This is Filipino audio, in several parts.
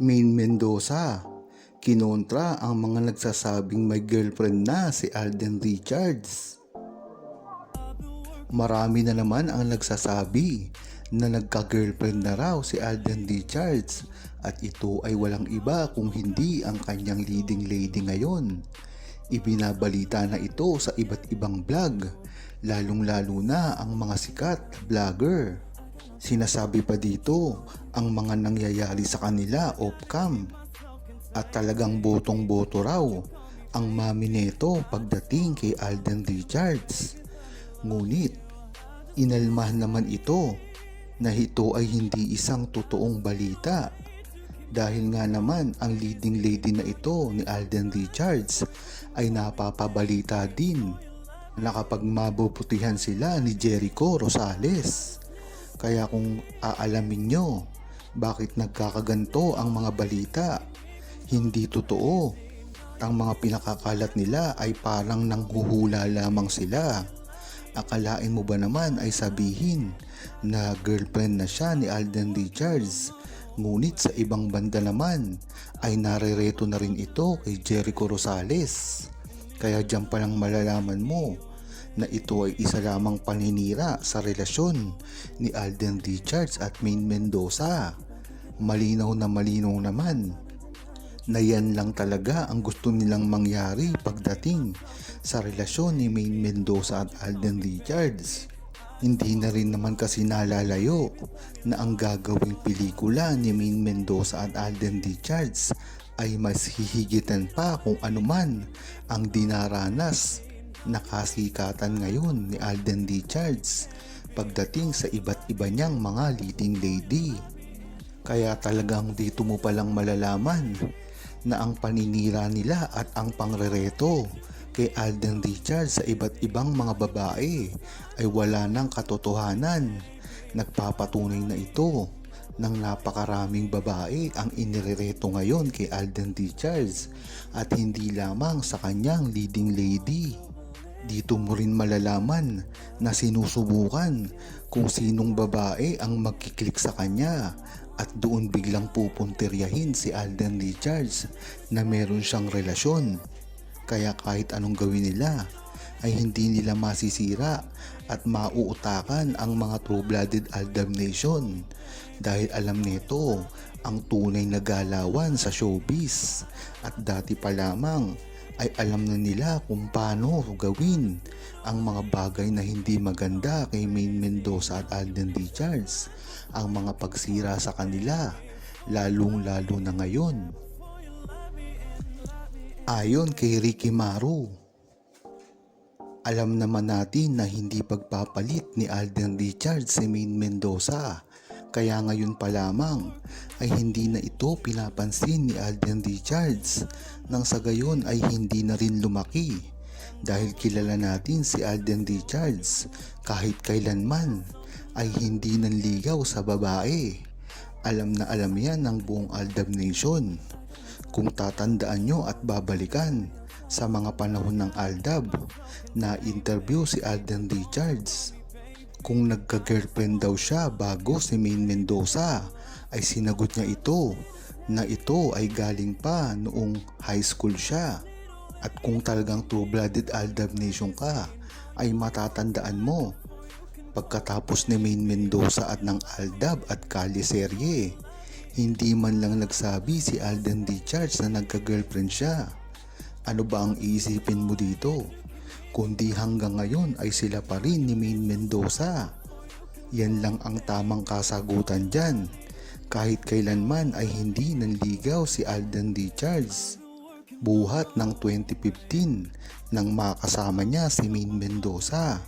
Main Mendoza. Kinontra ang mga nagsasabing may girlfriend na si Alden Richards. Marami na naman ang nagsasabi na nagka-girlfriend na raw si Alden Richards at ito ay walang iba kung hindi ang kanyang leading lady ngayon. Ibinabalita na ito sa iba't ibang vlog, lalong-lalo na ang mga sikat vlogger. Sinasabi pa dito ang mga nangyayari sa kanila off-cam at talagang botong-boto raw ang mami nito pagdating kay Alden Richards. Ngunit, inalmahan naman ito na ito ay hindi isang totoong balita dahil nga naman ang leading lady na ito ni Alden Richards ay napapabalita din na kapag mabubutihan sila ni Jericho Rosales. Kaya kung aalamin nyo bakit nagkakaganto ang mga balita, hindi totoo. Ang mga pinakakalat nila ay parang nanghuhula lamang sila. Akalain mo ba naman ay sabihin na girlfriend na siya ni Alden Richards Ngunit sa ibang banda naman ay narereto na rin ito kay Jericho Rosales. Kaya diyan pa lang malalaman mo na ito ay isa lamang paninira sa relasyon ni Alden Richards at Main Mendoza. Malinaw na malinaw naman na yan lang talaga ang gusto nilang mangyari pagdating sa relasyon ni Main Mendoza at Alden Richards. Hindi na rin naman kasi nalalayo na ang gagawing pelikula ni Main Mendoza at Alden Richards ay mas hihigitan pa kung anuman ang dinaranas na kasikatan ngayon ni Alden Richards pagdating sa iba't iba niyang mga leading lady. Kaya talagang dito mo palang malalaman na ang paninira nila at ang pangrereto kay Alden Richards sa iba't ibang mga babae ay wala ng katotohanan. Nagpapatunay na ito ng napakaraming babae ang inirereto ngayon kay Alden Richards at hindi lamang sa kanyang leading lady. Dito mo rin malalaman na sinusubukan kung sinong babae ang magkiklik sa kanya. At doon biglang pupuntiryahin si Alden Richards na meron siyang relasyon. Kaya kahit anong gawin nila ay hindi nila masisira at mauutakan ang mga true-blooded Aldab Nation dahil alam nito ang tunay na galawan sa showbiz. At dati pa lamang ay alam na nila kung paano gawin ang mga bagay na hindi maganda kay Main Mendoza at Alden Richards ang mga pagsira sa kanila lalong lalo na ngayon Ayon kay Ricky Maru, alam naman natin na hindi pagpapalit ni Alden Richards si Main Mendoza. Kaya ngayon pa lamang ay hindi na ito pinapansin ni Alden Richards nang sa gayon ay hindi na rin lumaki dahil kilala natin si Alden Richards kahit kailanman ay hindi nanligaw sa babae. Alam na alam yan ng buong Aldab Nation. Kung tatandaan nyo at babalikan sa mga panahon ng Aldab na interview si Alden Richards. Kung nagka-girlfriend daw siya bago si Main Mendoza ay sinagot niya ito na ito ay galing pa noong high school siya. At kung talagang true-blooded Aldab Nation ka ay matatandaan mo pagkatapos ni Main Mendoza at ng Aldab at Kali Serye hindi man lang nagsabi si Alden Richards na nagka-girlfriend siya. Ano ba ang iisipin mo dito? Kundi hanggang ngayon ay sila pa rin ni Main Mendoza. Yan lang ang tamang kasagutan dyan. Kahit kailanman ay hindi nanligaw si Alden Richards. Buhat ng 2015 nang makasama niya si Main Mendoza.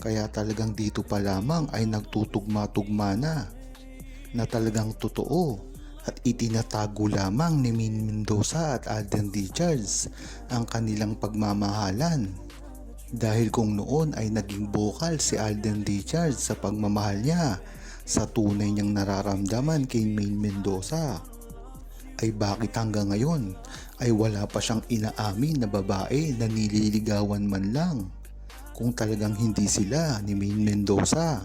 Kaya talagang dito pa lamang ay nagtutugma-tugma na na talagang totoo at itinatago lamang ni Min Mendoza at Alden Richards ang kanilang pagmamahalan. Dahil kung noon ay naging bokal si Alden Richards sa pagmamahal niya sa tunay niyang nararamdaman kay Main Mendoza, ay bakit hanggang ngayon ay wala pa siyang inaamin na babae na nililigawan man lang? Kung talagang hindi sila ni Main Mendoza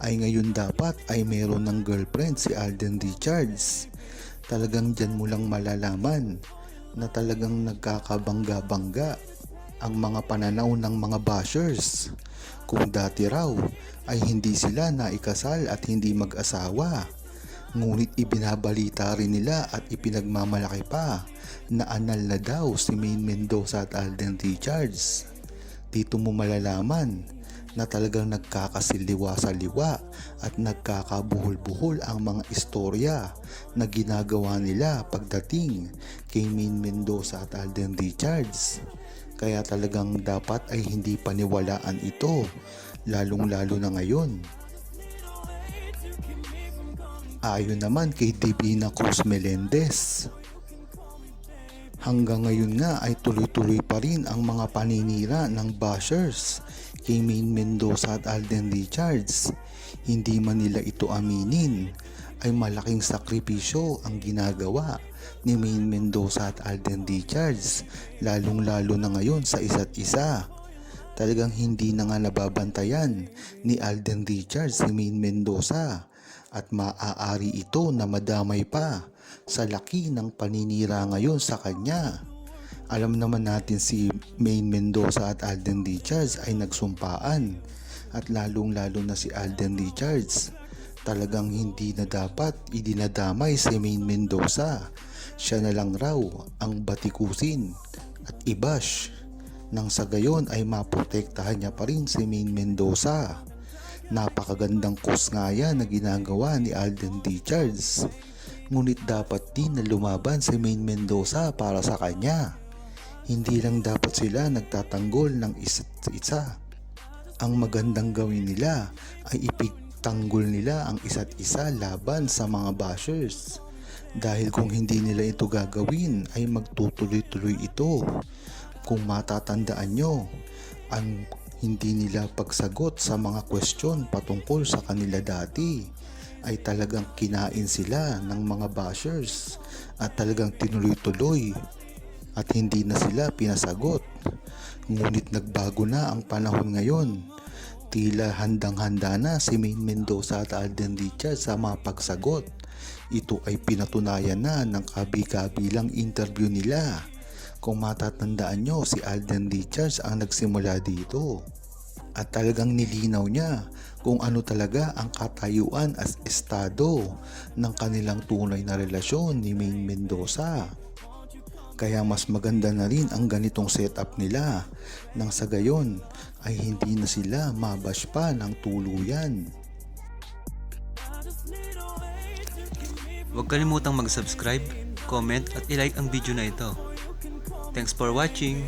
ay ngayon dapat ay meron ng girlfriend si Alden Richards. Talagang dyan mo lang malalaman na talagang nagkakabangga-bangga ang mga pananaw ng mga bashers. Kung dati raw ay hindi sila naikasal at hindi mag-asawa. Ngunit ibinabalita rin nila at ipinagmamalaki pa na anal na daw si Maine Mendoza at Alden Richards. Dito mo malalaman na talagang nagkakasiliwa sa liwa at nagkakabuhol-buhol ang mga istorya na ginagawa nila pagdating kay Maine Mendoza at Alden Richards. Kaya talagang dapat ay hindi paniwalaan ito, lalong-lalo na ngayon. Ayon naman kay Divina Cruz Melendez. Hanggang ngayon nga ay tuloy-tuloy pa rin ang mga paninira ng bashers kay Maine Mendoza at Alden Richards. Hindi man nila ito aminin ay malaking sakripisyo ang ginagawa ni Maine Mendoza at Alden Richards lalong-lalo na ngayon sa isa't isa. Talagang hindi na nga nababantayan ni Alden Richards si Maine Mendoza at maaari ito na madamay pa sa laki ng paninira ngayon sa kanya. Alam naman natin si Maine Mendoza at Alden Richards ay nagsumpaan at lalong-lalo na si Alden Richards. Talagang hindi na dapat idinadamay si Maine Mendoza. Siya na lang raw ang batikusin at ibash nang sa gayon ay maprotektahan niya pa rin si Maine Mendoza. Napakagandang kus nga yan na ginagawa ni Alden Richards. Ngunit dapat din na lumaban si Maine Mendoza para sa kanya. Hindi lang dapat sila nagtatanggol ng isa't isa. Ang magandang gawin nila ay ipigtanggol nila ang isa't isa laban sa mga bashers. Dahil kung hindi nila ito gagawin ay magtutuloy-tuloy ito. Kung matatandaan nyo, ang hindi nila pagsagot sa mga kwestiyon patungkol sa kanila dati ay talagang kinain sila ng mga bashers at talagang tinuloy-tuloy at hindi na sila pinasagot. Ngunit nagbago na ang panahon ngayon. Tila handang-handa na si Maine Mendoza at Alden Richards sa mga pagsagot. Ito ay pinatunayan na ng kabi-kabilang interview nila. Kung matatandaan nyo, si Alden Richards ang nagsimula dito. At talagang nilinaw niya kung ano talaga ang katayuan as estado ng kanilang tunay na relasyon ni Maine Mendoza. Kaya mas maganda na rin ang ganitong setup nila nang sa gayon ay hindi na sila mabash pa ng tuluyan. Huwag kalimutang mag-subscribe, comment at ilike ang video na ito. Thanks for watching!